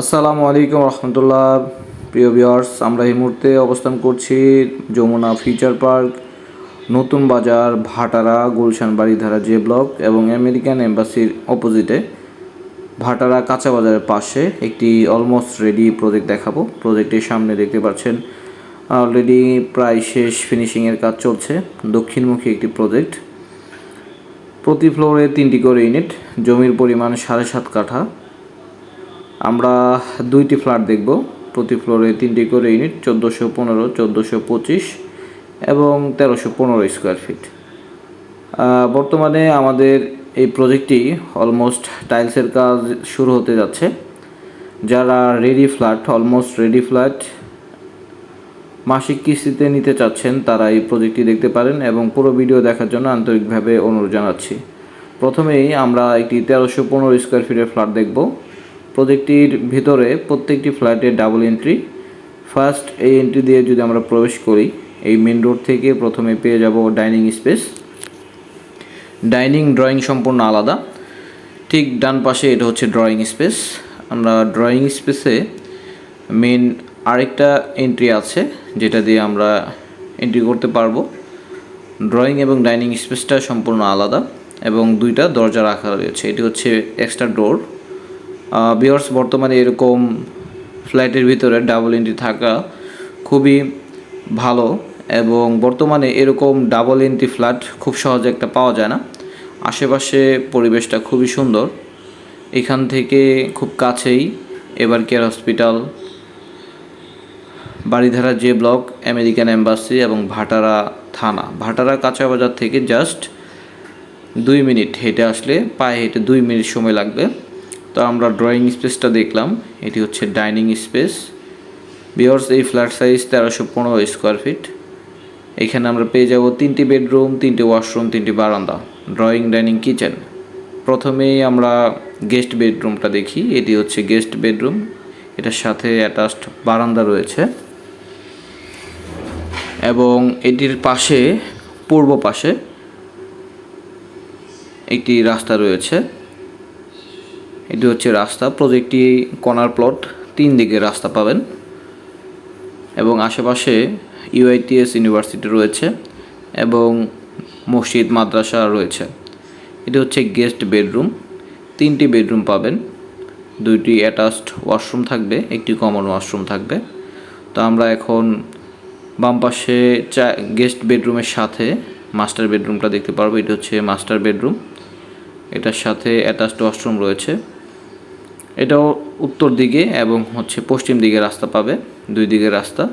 আসসালামু আলাইকুম রহমতুল্লাহ। প্রিয় ভিউয়ার্স, আমরা এই মুহূর্তে অবস্থান করছি Jamuna future park, Notun Bazar, Bhatara, Gulshan Baridhara J block এবং আমেরিকান এম্বাসির অপোজিটে ভাটারা কাঁচা বাজারের পাশে একটি অলমোস্ট রেডি প্রজেক্ট দেখাবো। প্রজেক্টের সামনে দেখতে পাচ্ছেন অলরেডি প্রায় শেষ ফিনিশিংয়ের কাজ চলছে, দক্ষিণমুখী একটি প্রজেক্ট প্রতি ফ্লোরে তিনটি করে ইউনিট জমির পরিমাণ সাড়ে সাত কাঠা। আমরা দুইটি ফ্ল্যাট দেখব। প্রতি ফ্লোরে তিনটি করে ইউনিট, চোদ্দোশো পনেরো, চোদ্দোশো পঁচিশ এবং তেরোশো পনেরো স্কোয়ার ফিট। বর্তমানে আমাদের এই প্রজেক্টটি অলমোস্ট টাইলসের কাজ শুরু হতে যাচ্ছে। যারা ready flat almost ready flat মাসিক কিস্তিতে নিতে চাচ্ছেন, তারা এই প্রজেক্টটি দেখতে পারেন এবং পুরো ভিডিও দেখার জন্য আন্তরিকভাবে অনুরোধ জানাচ্ছি। প্রথমেই আমরা একটি তেরোশো পনেরো স্কোয়ার ফিটের ফ্ল্যাট দেখব। প্রজেক্টটির ভিতরে প্রত্যেকটি ফ্ল্যাটে ডাবল এন্ট্রি। ফার্স্ট, এই এন্ট্রি দিয়ে যদি আমরা প্রবেশ করি, এই মেন রোড থেকে প্রথমে পেয়ে যাব ডাইনিং স্পেস। ডাইনিং, ড্রয়িং সম্পূর্ণ আলাদা। ঠিক ডান পাশে এটা হচ্ছে ড্রয়িং স্পেস। আমরা ড্রয়িং স্পেসে মেন আরেকটা এন্ট্রি আছে, যেটা দিয়ে আমরা এন্ট্রি করতে পারব। ড্রয়িং এবং ডাইনিং স্পেসটা সম্পূর্ণ আলাদা এবং দুইটা দরজা রাখা রয়েছে। এটি হচ্ছে এক্সট্রা ডোর। বিয়ার্স বর্তমানে এরকম ফ্ল্যাটের ভিতরে ডাবল এন্ট্রি থাকা খুবই ভালো এবং বর্তমানে এরকম ডাবল এন্ট্রি ফ্ল্যাট খুব সহজে একটা পাওয়া যায় না। আশেপাশে পরিবেশটা খুবই সুন্দর। এখান থেকে খুব কাছেই এবার care hospital Baridhara J block American embassy এবং ভাটারা থানা। ভাটারা কাঁচা বাজার থেকে জাস্ট দুই মিনিট হেঁটে আসলে, পায়ে হেঁটে দুই মিনিট সময় লাগবে। তো আমরা ড্রয়িং স্পেসটা দেখলাম। এটি হচ্ছে ডাইনিং স্পেস বিয়ার্স এই ফ্ল্যাট সাইজ তেরোশো পনেরো স্কোয়ার ফিট এখানে আমরা পেয়ে যাব তিনটি বেডরুম তিনটি ওয়াশরুম তিনটি বারান্দা। ড্রয়িং ডাইনিং কিচেন প্রথমেই আমরা গেস্ট বেডরুমটা দেখি। এটি হচ্ছে গেস্ট বেডরুম এটার সাথে অ্যাটাচড বারান্দা রয়েছে। এবং এটির পাশে, পূর্ব পাশে একটি রাস্তা রয়েছে। এটি হচ্ছে রাস্তা, প্রজেক্টটি কর্নার প্লট তিন দিকে রাস্তা পাবেন। এবং আশেপাশে ইউআইটিএস ইউনিভার্সিটি রয়েছে এবং মসজিদ, মাদ্রাসা রয়েছে। এটি হচ্ছে গেস্ট বেডরুম, তিনটি বেডরুম পাবেন। দুইটি অ্যাটাচড ওয়াশরুম থাকবে, একটি কমন ওয়াশরুম থাকবে। তো আমরা এখন বাম পাশে চা, গেস্ট বেডরুমের সাথে মাস্টার বেডরুমটা দেখতে পারব। এটি হচ্ছে মাস্টার বেডরুম। এটার সাথে অ্যাটাচড ওয়াশরুম রয়েছে। এটাও উত্তর দিকে এবং হচ্ছে পশ্চিম দিকে রাস্তা পাবে, দুই দিকে রাস্তা।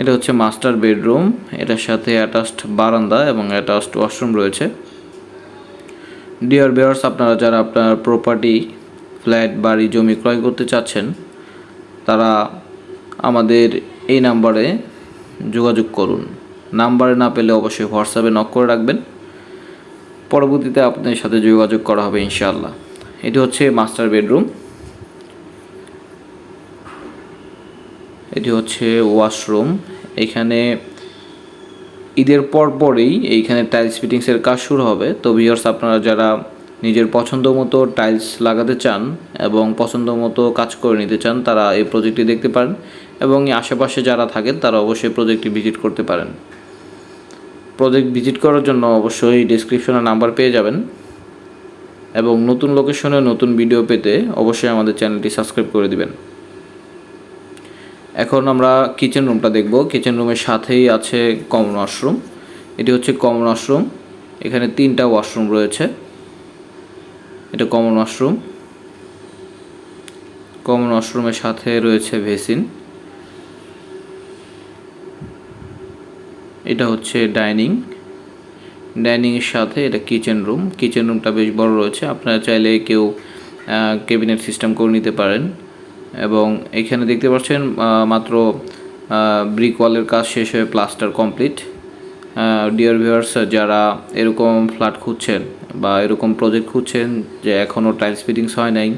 এটা হচ্ছে মাস্টার বেডরুম, এটার সাথে অ্যাটাচড বারান্দা এবং অ্যাটাচড ওয়াশরুম রয়েছে। ডিয়ার বেয়ার্স আপনারা যারা আপনার প্রপার্টি ফ্ল্যাট বাড়ি, জমি ক্রয় করতে চাচ্ছেন, তারা আমাদের এই নাম্বারে যোগাযোগ করুন। নাম্বারে না পেলে অবশ্যই হোয়াটসঅ্যাপে নক করে রাখবেন। পরবর্তীতে আপনাদের সাথে যোগাযোগ করা হবে ইনশাআল্লাহ। এটি হচ্ছে মাস্টার বেডরুম এটি হচ্ছে ওয়াশরুম এখানে ঈদের পর পরেই এইখানে টাইলস ফিটিংসের কাজ শুরু হবে। তো ভিউয়ার্স আপনারা যারা নিজের পছন্দ মতো টাইলস লাগাতে চান এবং পছন্দ মতো কাজ করে নিতে চান, তারা এই প্রজেক্টটি দেখতে পারেন এবং আশেপাশে যারা থাকেন, তারা অবশ্যই প্রজেক্টটি ভিজিট করতে পারেন। প্রজেক্ট ভিজিট করার জন্য অবশ্যই ডিসক্রিপশনে নাম্বার পেয়ে যাবেন। এবং নতুন লোকেশনে নতুন ভিডিও পেতে অবশ্যই আমাদের চ্যানেলটি সাবস্ক্রাইব করে দিবেন। এখন আমরা কিচেন রুমটা দেখব। কিচেন রুমের সাথেই আছে কমন ওয়াশরুম এটি হচ্ছে কমন ওয়াশরুম এখানে তিনটা ওয়াশরুম রয়েছে। এটা কমন ওয়াশরুম কমন ওয়াশরুমের সাথে রয়েছে ভেসিন এটা হচ্ছে ডাইনিং ডাইনিংয়ের সাথে এটা কিচেন রুম। কিচেন রুমটা বেশ বড় রয়েছে। আপনারা চাইলে কেউ কেবিনেট সিস্টেম করে নিতে পারেন। এবং এখানে দেখতে পাচ্ছেন মাত্র ব্রিক ওয়ালের কাজ শেষ হয়ে প্লাস্টার কমপ্লিট ডিয়ার ভিউয়ার্স যারা এরকম ফ্ল্যাট খুঁজছেন বা এরকম প্রজেক্ট খুঁজছেন যে এখনও টাইলস ফিটিংস হয় নাই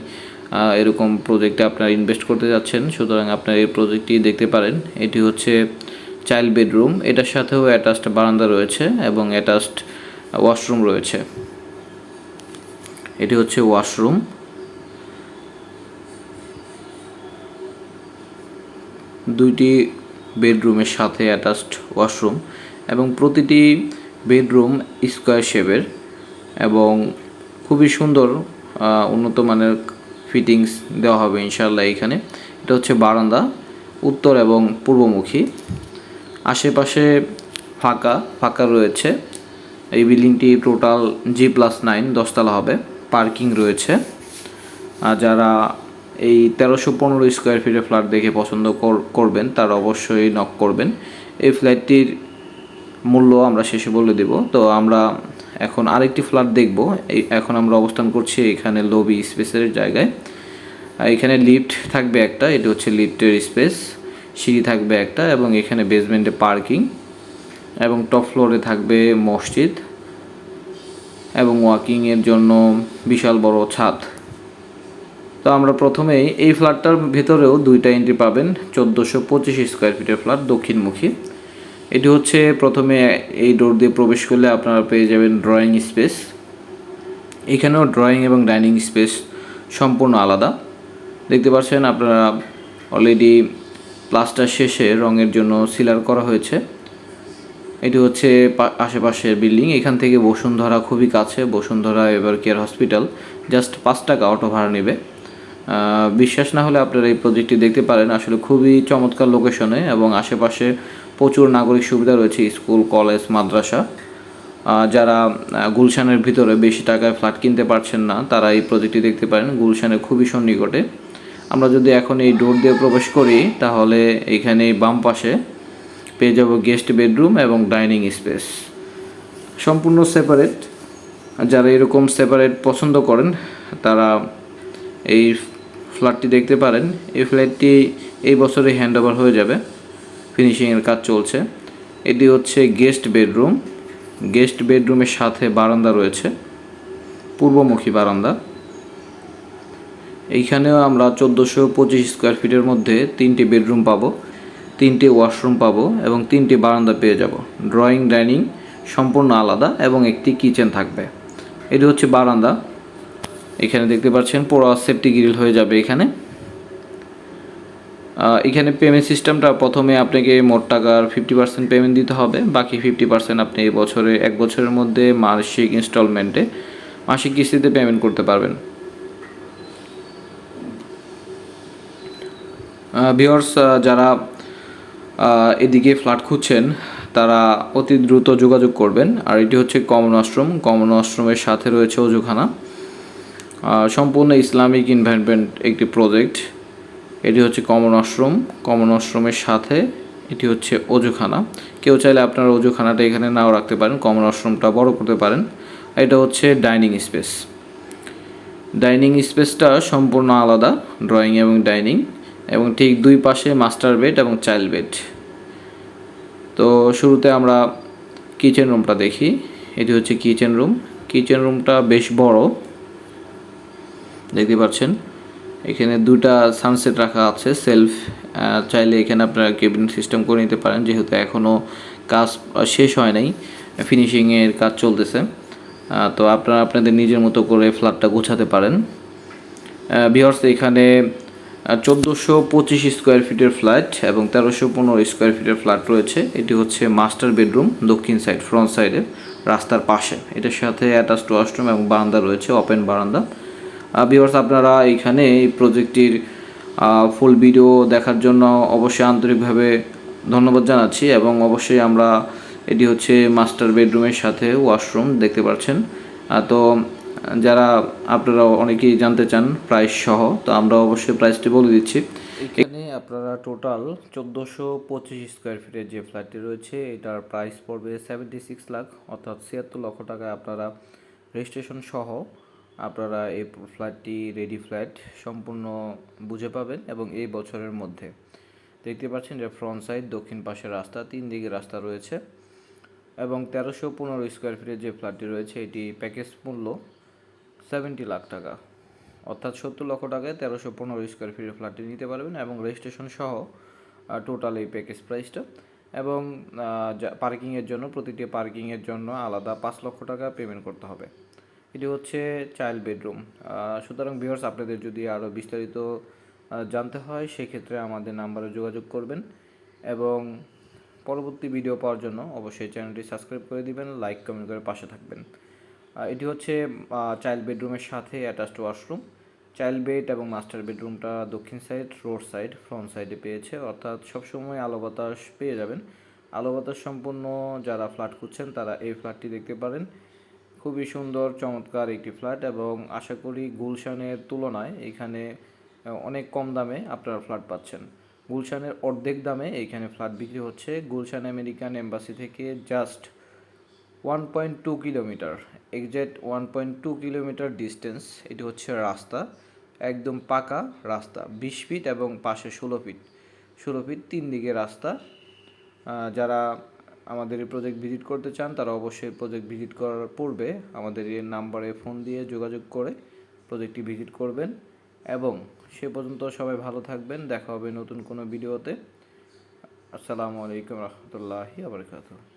এরকম প্রজেক্টে আপনারা ইনভেস্ট করতে যাচ্ছেন, সুতরাং আপনার এই প্রজেক্টটি দেখতে পারেন। এটি হচ্ছে চাইল্ড বেডরুম, এটার সাথেও অ্যাটাচড বারান্দা রয়েছে এবং অ্যাটাচড ওয়াশরুম রয়েছে। এটি হচ্ছে ওয়াশরুম। দুইটি বেডরুমের সাথে অ্যাটাচড ওয়াশরুম এবং প্রতিটি বেডরুম স্কোয়ার শেপের এবং খুবই সুন্দর উন্নত মানের ফিটিংস দেওয়া হবে ইনশাল্লাহ এখানে। এটা হচ্ছে বারান্দা, উত্তর এবং পূর্বমুখী। আশেপাশে ফাঁকা ফাঁকা রয়েছে। এই বিল্ডিংটি টোটাল জি প্লাস নাইন, দশতলা হবে। পার্কিং রয়েছে। আর যারা এই তেরোশো পনেরো স্কোয়ার ফিটের ফ্ল্যাট দেখে পছন্দ কর- করবেন, তারা অবশ্যই নক করবেন। এই ফ্ল্যাটটির মূল্য আমরা শেষে বলে দেব। তো আমরা এখন আরেকটি ফ্ল্যাট দেখব। এখন আমরা অবস্থান করছি এখানে লবি স্পেসের জায়গায়। এখানে লিফট থাকবে একটা, এটা হচ্ছে লিফটের স্পেস সিঁড়ি থাকবে একটা এবং এখানে বেসমেন্টে পার্কিং এবং টপ ফ্লোরে থাকবে মসজিদ এবং ওয়াকিংয়ের জন্য বিশাল বড় ছাদ। তো আমরা প্রথমেই এই ফ্ল্যাটটার ভেতরেও দুইটা এন্ট্রি পাবেন, চোদ্দোশো পঁচিশ স্কোয়ার ফিটের ফ্ল্যাট দক্ষিণমুখী। এটি হচ্ছে প্রথমে এই ডোর দিয়ে প্রবেশ করলে আপনারা পেয়ে যাবেন ড্রয়িং স্পেস এখানেও ড্রয়িং এবং ডাইনিং স্পেস সম্পূর্ণ আলাদা। দেখতে পাচ্ছেন আপনারা অলরেডি প্লাস্টার শেষে রঙের জন্য সিলার করা হয়েছে। এটি হচ্ছে আশেপাশের বিল্ডিং। এখান থেকে বসুন্ধরা খুবই কাছে। বসুন্ধরা এবার কেয়ার হসপিটাল। জাস্ট পাঁচ টাকা অটো ভাড়া নেবে। বিশ্বাস না হলে আপনারা এই প্রজেক্টটি দেখতে পারেন। আসলে খুবই চমৎকার লোকেশনে এবং আশেপাশে প্রচুর নাগরিক সুবিধা রয়েছে। স্কুল, কলেজ, মাদ্রাসা। যারা গুলশানের ভিতরে বেশি টাকায় ফ্ল্যাট কিনতে পারছেন না, তারা এই প্রজেক্টটি দেখতে পারেন। গুলশানের খুবই সন্নিকটে। আমরা যদি এখন এই ডোর দিয়ে প্রবেশ করি, তাহলে এখানে বাম পাশে পেয়ে যাব গেস্ট বেডরুম এবং ডাইনিং স্পেস সম্পূর্ণ সেপারেট যারা এরকম সেপারেট পছন্দ করেন, তারা এই ফ্ল্যাটটি দেখতে পারেন। এই ফ্ল্যাটটি এই বছরে হ্যান্ড ওভার হয়ে যাবে। ফিনিশিংয়ের কাজ চলছে। এটি হচ্ছে গেস্ট বেডরুম গেস্ট বেডরুমের সাথে বারান্দা রয়েছে। পূর্বমুখী বারান্দা। এইখানেও আমরা চোদ্দোশো পঁচিশ স্কোয়ার ফিটের মধ্যে তিনটি বেডরুম পাবো, তিনটি ওয়াশরুম পাবো এবং তিনটি বারান্দা পেয়ে যাব। ড্রয়িং ডাইনিং সম্পূর্ণ আলাদা এবং একটি কিচেন থাকবে। এটি হচ্ছে বারান্দা। এখানে দেখতে পাচ্ছেন পুরো সেফটি গ্রিল হয়ে যাবে এখানে। এখানে পেমেন্ট সিস্টেমটা প্রথমে আপনাকে মোট টাকার ফিফটি পার্সেন্ট পেমেন্ট দিতে হবে। বাকি ফিফটি পার্সেন্ট আপনি এই বছরে, এক বছরের মধ্যে মাসিক ইনস্টলমেন্টে মাসিক কিস্তিতে পেমেন্ট করতে পারবেন। ভিওর্স যারা এদিকে ফ্ল্যাট খুঁজছেন, তারা অতি দ্রুত যোগাযোগ করবেন। আর এটি হচ্ছে কমন আশ্রম কমন আশ্রমের সাথে রয়েছে অজুখানা। সম্পূর্ণ ইসলামিক ইনভারনমেন্ট একটি প্রজেক্ট এটি হচ্ছে কমন আশ্রম কমন আশ্রমের সাথে এটি হচ্ছে অজুখানা। কেউ চাইলে আপনার অজুখানাটা এখানে নাও রাখতে পারেন। কমন আশ্রমটা বড় করতে পারেন। এটা হচ্ছে ডাইনিং স্পেস ডাইনিং স্পেসটা সম্পূর্ণ আলাদা ড্রয়িং এবং ডাইনিং এবং ঠিক দুই পাশে মাস্টার বেড এবং চাইল্ড বেড। তো শুরুতে আমরা কিচেন রুমটা দেখি। এটি হচ্ছে কিচেন রুম। কিচেন রুমটা বেশ বড়। দেখতে পাচ্ছেন, এখানে দুটা সানসেট রাখা আছে, সেলফ। চাইলে এখানে আপনারা কেবিন সিস্টেম করে নিতে পারেন, যেহেতু এখনও কাজ শেষ হয় নাই ফিনিশিংয়ের কাজ চলতেছে। তো আপনারা আপনাদের নিজের মতো করে ফ্ল্যাটটা গোছাতে পারেন। বিহার্স এখানে চোদ্দোশো পঁচিশ স্কোয়ার ফিটের ফ্ল্যাট এবং তেরোশো পনেরো স্কোয়ার ফিটের ফ্ল্যাট রয়েছে। এটি হচ্ছে মাস্টার বেডরুম, দক্ষিণ সাইড, ফ্রন্ট সাইডে, রাস্তার পাশে। এটার সাথে অ্যাটাচড ওয়াশরুম এবং বারান্দা রয়েছে ওপেন বারান্দা। বিভার্স আপনারা এইখানে এই প্রজেক্টটির ফুল ভিডিও দেখার জন্য অবশ্যই আন্তরিকভাবে ধন্যবাদ জানাচ্ছি এবং অবশ্যই আমরা এটি হচ্ছে মাস্টার বেডরুমের সাথে ওয়াশরুম দেখতে পাচ্ছেন। তো যারা আপনারা অনেকেই জানতে চান প্রাইস সহ, তো আমরা অবশ্যই প্রাইসটি বলে দিচ্ছি। এখানে আপনারা টোটাল চোদ্দোশো পঁচিশ স্কোয়ার ফিটের যে ফ্ল্যাটটি রয়েছে, এটার প্রাইস পড়বে সেভেন্টি সিক্স লাখ অর্থাৎ ছিয়াত্তর লক্ষ টাকায় আপনারা রেজিস্ট্রেশন সহ আপনারা এই ফ্ল্যাটটি রেডি ফ্ল্যাট সম্পূর্ণ বুঝে পাবেন এবং এই বছরের মধ্যে। দেখতে পাচ্ছেন যে ফ্রন্ট সাইড দক্ষিণ পাশের রাস্তা, তিন দিকে রাস্তা রয়েছে। এবং তেরোশো পনেরো স্কোয়ার ফিটের যে ফ্ল্যাটটি রয়েছে, এটি প্যাকেজ মূল্য সেভেন্টি লাখ টাকা। অর্থাৎ সত্তর লক্ষ টাকায় তেরোশো পনেরো স্কোয়ার ফিটের ফ্ল্যাটটি নিতে পারবেন এবং রেজিস্ট্রেশন সহ টোটাল এই প্যাকেজ প্রাইসটা এবং পার্কিংয়ের জন্য, প্রতিটি পার্কিংয়ের জন্য আলাদা পাঁচ লক্ষ টাকা পেমেন্ট করতে হবে। এটি হচ্ছে চাইল্ড বেডরুম সুতরাং ভিউয়ার্স আপনাদের যদি আরও বিস্তারিত জানতে হয়, সেক্ষেত্রে আমাদের নাম্বারে যোগাযোগ করবেন। এবং পরবর্তী ভিডিও পাওয়ার জন্য অবশ্যই চ্যানেলটি সাবস্ক্রাইব করে দিবেন লাইক কমেন্ট করে পাশে থাকবেন। এটি হচ্ছে চাইল্ড বেডরুমের সাথে অ্যাটাচড ওয়াশরুম চাইল্ড বেড এবং মাস্টার বেডরুমটা দক্ষিণ সাইড রোড সাইড ফ্রন্ট সাইডে পেয়েছে। অর্থাৎ সবসময় আলো বাতাস পেয়ে যাবেন। আলো বাতাস সম্পূর্ণ যারা ফ্ল্যাট খুঁজছেন, তারা এই ফ্ল্যাটটি দেখতে পারেন। খুবই সুন্দর, চমৎকার একটি ফ্ল্যাট এবং আশা করি গুলশানের তুলনায় এখানে অনেক কম দামে আপনারা ফ্ল্যাট পাচ্ছেন। গুলশানের অর্ধেক দামে এইখানে ফ্ল্যাট বিক্রি হচ্ছে। গুলশান আমেরিকান এম্বাসি থেকে just one point two kilometre exact one point two kilometre distance এটি হচ্ছে রাস্তা, একদম পাকা রাস্তা, বিশ ফিট এবং পাশে ষোলো ফিট ষোলো ফিট তিন দিকে রাস্তা। যারা আমাদের এই প্রজেক্ট ভিজিট করতে চান, তারা অবশ্যই প্রজেক্ট ভিজিট করার পূর্বে আমাদের এই নাম্বারে ফোন দিয়ে যোগাযোগ করে প্রজেক্টটি ভিজিট করবেন। এবং সে পর্যন্ত সবাই ভালো থাকবেন। দেখা হবে নতুন কোনো ভিডিওতে আসসালামু আলাইকুম রহমতুল্লাহি আবরকাতুহ।